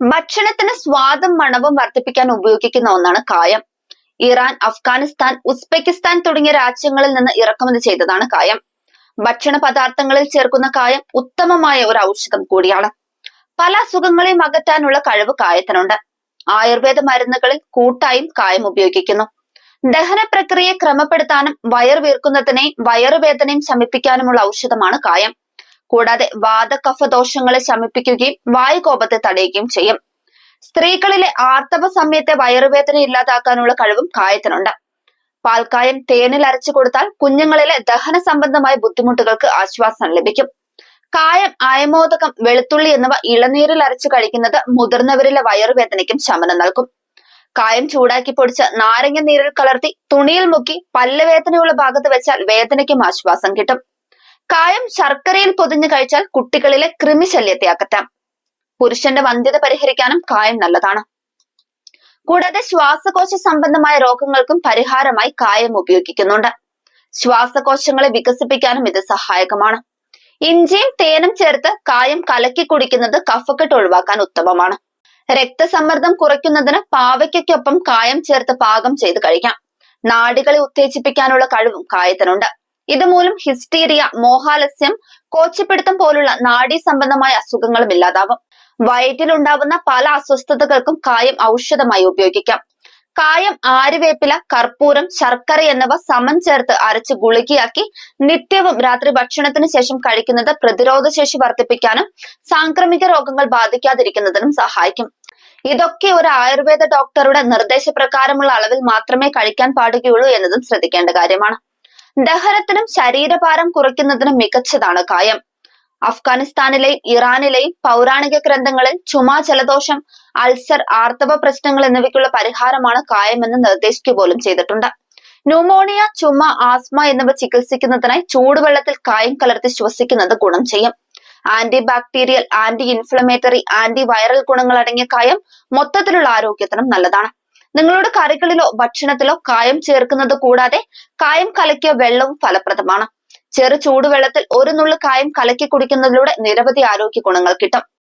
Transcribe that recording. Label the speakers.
Speaker 1: ഭക്ഷണത്തിന് സ്വാദും മണവും വർദ്ധിപ്പിക്കാൻ ഉപയോഗിക്കുന്ന ഒന്നാണ് കായം. ഇറാൻ അഫ്ഗാനിസ്ഥാൻ ഉസ്ബെക്കിസ്ഥാൻ തുടങ്ങിയ രാജ്യങ്ങളിൽ നിന്ന് ഇറക്കുമതി ചെയ്തതാണ് കായം. ഭക്ഷണ പദാർത്ഥങ്ങളിൽ ചേർക്കുന്ന കായം ഉത്തമമായ ഒരു ഔഷധം കൂടിയാണ്. പല അസുഖങ്ങളെയും അകറ്റാനുള്ള കഴിവ് കായത്തിനുണ്ട്. ആയുർവേദ മരുന്നുകളിൽ കൂട്ടായും കായം ഉപയോഗിക്കുന്നു. ദഹന പ്രക്രിയയെ ക്രമപ്പെടുത്താനും വയർ വീർക്കുന്നതിനെയും വയറുവേദനയും ശമിപ്പിക്കാനുമുള്ള ഔഷധമാണ് കായം. കൂടാതെ വാതകഫ ദോഷങ്ങളെ ശമിപ്പിക്കുകയും വായുകോപത്തെ തടയുകയും ചെയ്യും. സ്ത്രീകളിലെ ആർത്തവ സമയത്തെ വയറുവേദന ഇല്ലാതാക്കാനുള്ള കഴിവും കായത്തിനുണ്ട്. പാൽക്കായം തേനിൽ അരച്ചു കൊടുത്താൽ കുഞ്ഞുങ്ങളിലെ ദഹന സംബന്ധമായ ബുദ്ധിമുട്ടുകൾക്ക് ആശ്വാസം ലഭിക്കും. കായം അയമോദകം വെളുത്തുള്ളി എന്നിവ ഇളനീരിൽ അരച്ചു കഴിക്കുന്നത് മുതിർന്നവരിലെ വയറുവേദനയ്ക്കും ശമനം നൽകും. കായം ചൂടാക്കി പൊടിച്ച് നാരങ്ങ നീരിൽ കലർത്തി തുണിയിൽ മുക്കി പല്ലുവേദനയുള്ള ഭാഗത്ത് വെച്ചാൽ വേദനയ്ക്കും ആശ്വാസം കിട്ടും. കായം ശർക്കരയിൽ പൊതിഞ്ഞു കഴിച്ചാൽ കുട്ടികളിലെ കൃമിശല്യത്തെ അകറ്റാം പുരുഷന്റെ വന്ധ്യത പരിഹരിക്കാനും കായം നല്ലതാണ്. കൂടാതെ ശ്വാസകോശ സംബന്ധമായ രോഗങ്ങൾക്കും പരിഹാരമായി കായം ഉപയോഗിക്കുന്നുണ്ട്. ശ്വാസകോശങ്ങളെ വികസിപ്പിക്കാനും ഇത് സഹായകമാണ്. ഇഞ്ചിയും തേനും ചേർത്ത് കായം കലക്കി കുടിക്കുന്നത് കഫക്കെട്ട് ഒഴിവാക്കാൻ ഉത്തമമാണ്. രക്തസമ്മർദ്ദം കുറയ്ക്കുന്നതിന് പാവയ്ക്കൊപ്പം കായം ചേർത്ത് പാകം ചെയ്ത് കഴിക്കാം. നാടികളെ ഉത്തേജിപ്പിക്കാനുള്ള കഴിവും കായത്തിനുണ്ട്. ഇതുമൂലം ഹിസ്റ്റീരിയ മോഹാലസ്യം കോച്ചിപ്പിടുത്തം പോലുള്ള നാഡീ സംബന്ധമായ അസുഖങ്ങളും ഇല്ലാതാവും. വയറ്റിലുണ്ടാവുന്ന പല അസ്വസ്ഥതകൾക്കും കായം ഔഷധമായി ഉപയോഗിക്കാം. കായം ആരുവേപ്പില കർപ്പൂരം ശർക്കര എന്നിവ സമം ചേർത്ത് അരച്ച് ഗുളികയാക്കി നിത്യവും രാത്രി ഭക്ഷണത്തിന് ശേഷം കഴിക്കുന്നത് പ്രതിരോധ ശേഷി വർദ്ധിപ്പിക്കാനും സാംക്രമിക രോഗങ്ങൾ ബാധിക്കാതിരിക്കുന്നതിനും സഹായിക്കും. ഇതൊക്കെ ഒരു ആയുർവേദ ഡോക്ടറുടെ നിർദ്ദേശപ്രകാരമുള്ള അളവിൽ മാത്രമേ കഴിക്കാൻ പാടുകയുള്ളൂ എന്നതും ശ്രദ്ധിക്കേണ്ട കാര്യമാണ്. ദഹനത്തിനും ശരീരഭാരം കുറയ്ക്കുന്നതിനും മികച്ചതാണ് കായം. അഫ്ഗാനിസ്ഥാനിലെയും ഇറാനിലെയും പൗരാണിക ഗ്രന്ഥങ്ങളിൽ ചുമ ജലദോഷം അൾസർ ആർത്തവ പ്രശ്നങ്ങൾ എന്നിവയ്ക്കുള്ള പരിഹാരമാണ് കായമെന്ന് നിർദ്ദേശിക്കുക പോലും ചെയ്തിട്ടുണ്ട്. ന്യൂമോണിയ ചുമ ആസ്മ എന്നിവ ചികിത്സിക്കുന്നതിനായി ചൂടുവെള്ളത്തിൽ കായം കലർത്തി ശ്വസിക്കുന്നത് ഗുണം ചെയ്യും. Anti bacterial anti inflammatory anti viral ഗുണങ്ങൾ അടങ്ങിയ കായം മൊത്തത്തിലുള്ള ആരോഗ്യത്തിനും നല്ലതാണ്. നിങ്ങളുടെ കറികളിലോ ഭക്ഷണത്തിലോ കായം ചേർക്കുന്നത് കൂടാതെ കായം കലക്കിയ വെള്ളവും ഫലപ്രദമാണ്. ചെറു ചൂടുവെള്ളത്തിൽ ഒരു നുള്ള് കായം കലക്കി കുടിക്കുന്നതിലൂടെ നിരവധി ആരോഗ്യ ഗുണങ്ങൾ കിട്ടും.